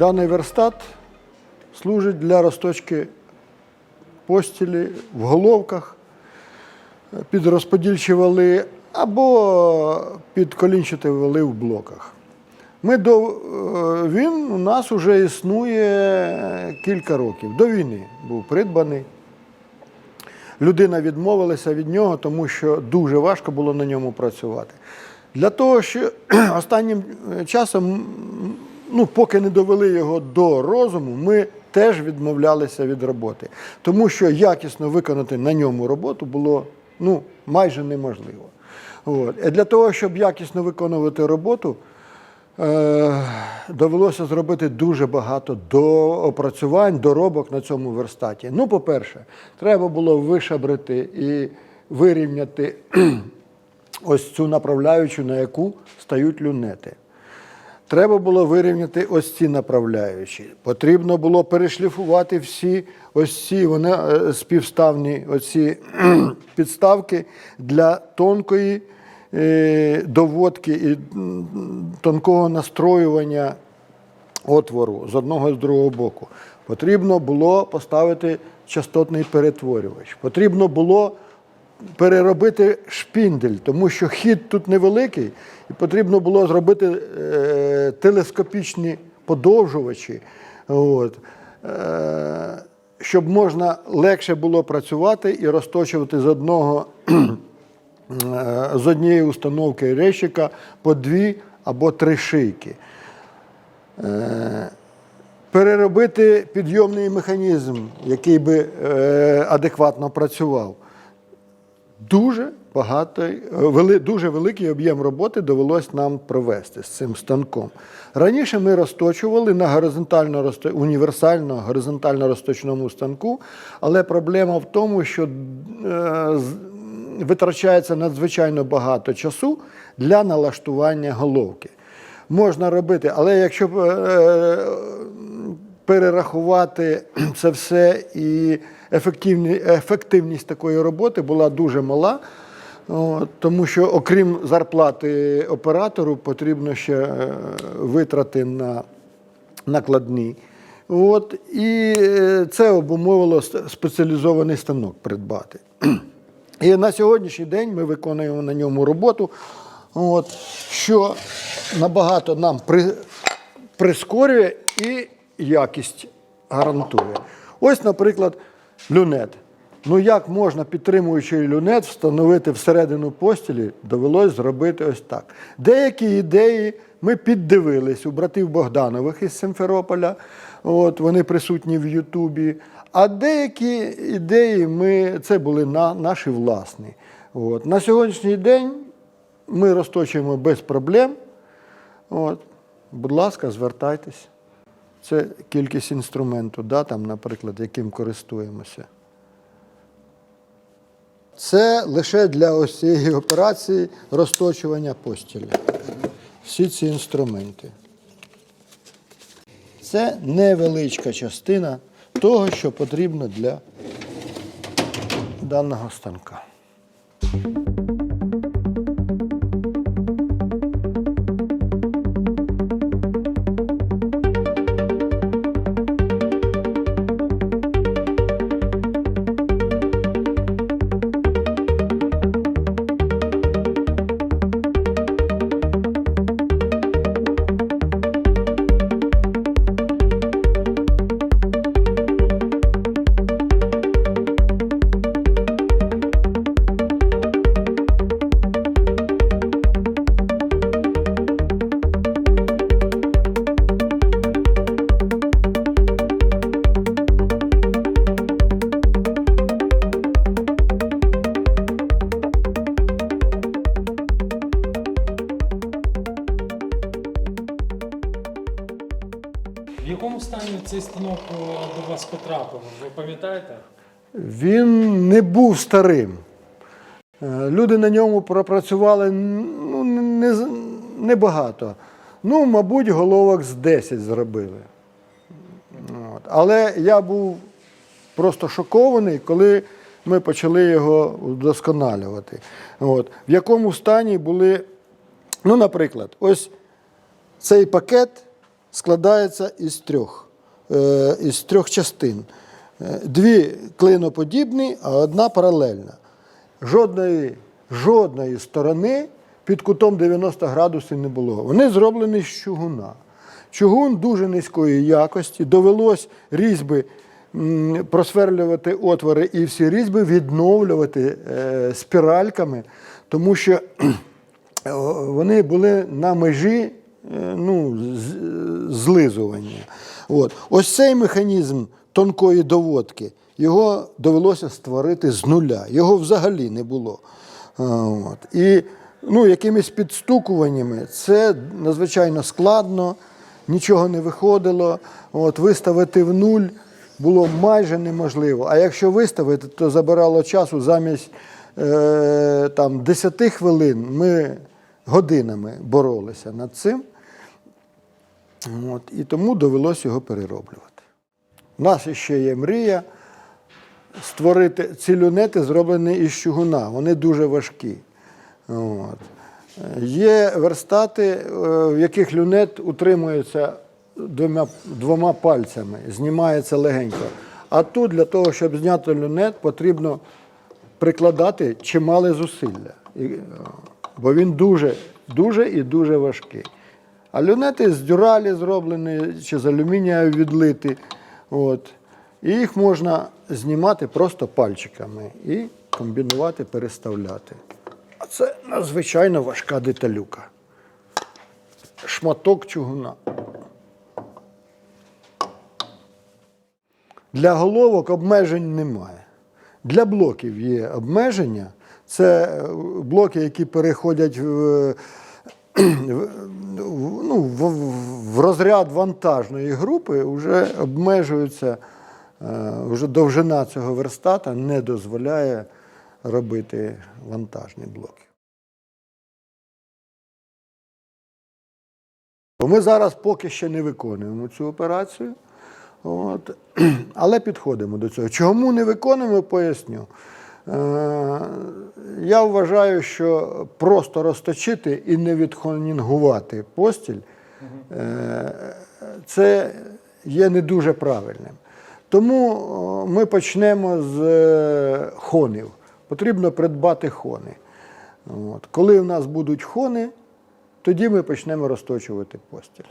Даний верстат служить для розточки постілі в головках, під розподільчі вали або під колінчаті вали в блоках. Ми до, е, він у нас вже існує кілька років. До війни був придбаний. Людина відмовилася від нього, тому що дуже важко було на ньому працювати. Для того, що останнім часом, ну, поки не довели його до розуму, ми теж відмовлялися від роботи. Тому що якісно виконати на ньому роботу було ну, майже неможливо. От. Для того, щоб якісно виконувати роботу, Е, довелося зробити дуже багато доопрацювань, доробок на цьому верстаті. Ну, по-перше, треба було вишабрити і вирівняти ось цю направляючу, на яку стають люнети. Треба було вирівняти ось ці направляючі. Потрібно було перешліфувати всі ось ці вони е, співставні оці підставки для тонкої е, доводки і тонкого настроювання отвору з одного і з другого боку. Потрібно було поставити частотний перетворювач. Потрібно було переробити шпіндель, тому що хід тут невеликий, і потрібно було зробити е, телескопічні подовжувачі, от, е, щоб можна легше було працювати і розточувати з одного з однієї установки рещика по дві або три шийки. Е, Переробити підйомний механізм, який би е, адекватно працював. Дуже багато, е, вели, дуже великий об'єм роботи довелось нам провести з цим станком. Раніше ми розточували на горизонтально універсально горизонтально розточному станку, але проблема в тому, що е, витрачається надзвичайно багато часу для налаштування головки. Можна робити, але якщо е, перерахувати це все і ефективність такої роботи була дуже мала. Тому що, окрім зарплати оператору, потрібно ще е, витрати на накладні. От, і е, це обумовило спеціалізований станок придбати. І на сьогоднішній день ми виконуємо на ньому роботу, от, що набагато нам при, прискорює і якість гарантує. Ось, наприклад, люнет. Ну як можна, підтримуючи люнет, встановити всередину постілі, довелось зробити ось так. Деякі ідеї ми піддивились у братів Богданових із Симферополя, от, вони присутні в Ютубі. А деякі ідеї ми, це були на, наші власні. От. На сьогоднішній день ми розточуємо без проблем. От. Будь ласка, звертайтесь. Це кількість інструменту, да, там, наприклад, яким користуємося. Це лише для ось цієї операції розточування постілі. Всі ці інструменти. Це невеличка частина того, що потрібно для даного станка. Цей станок до вас потрапив? Ви пам'ятаєте? Він не був старим. Е, Люди на ньому пропрацювали ну, не, небагато. Ну, мабуть, головок з 10 зробили. От. Але я був просто шокований, коли ми почали його вдосконалювати. От. В якому стані були, ну, наприклад, ось цей пакет складається із трьох, із трьох частин. Е, Дві клиноподібні, а одна паралельна. Жодної, жодної сторони під кутом 90 градусів не було. Вони зроблені з чугуна. Чугун дуже низької якості. Довелось різьби просверлювати отвори і всі різьби відновлювати е, спіральками, тому що е, вони були на межі е, ну, злизування. От. Ось цей механізм тонкої доводки, його довелося створити з нуля. Його взагалі не було. От. І ну, якимись підстукуваннями це надзвичайно складно, нічого не виходило. От, виставити в нуль було майже неможливо. А якщо виставити, то забирало часу замість е, там, 10 хвилин ми годинами боролися над цим. От, і тому довелося його перероблювати. У нас ще є мрія створити ці люнети, зроблені із чугуна. Вони дуже важкі. От. Є верстати, е, в яких люнет утримується двома, двома пальцями, знімається легенько. А тут для того, щоб зняти люнет, потрібно прикладати чимале зусилля. Е, Бо він дуже, дуже і дуже важкий. А люнети з дюралі зроблені чи з алюмінія відлиті. От. І їх можна знімати просто пальчиками і комбінувати, переставляти. А це надзвичайно важка деталюка. Шматок чугуна. Для головок обмежень немає. Для блоків є обмеження. Це е, блоки, які переходять в, в- ну, в, в розряд вантажної групи, вже обмежуються, е, вже довжина цього верстата не дозволяє робити вантажні блоки. Ми зараз поки ще не виконуємо цю операцію, от, але підходимо до цього. Чому не виконуємо, поясню. Е, Я вважаю, що просто розточити і не відхонінгувати постіль е, це є не дуже правильним. Тому ми почнемо з е, хонів. Потрібно придбати хони. От. Коли в нас будуть хони, тоді ми почнемо розточувати постіль.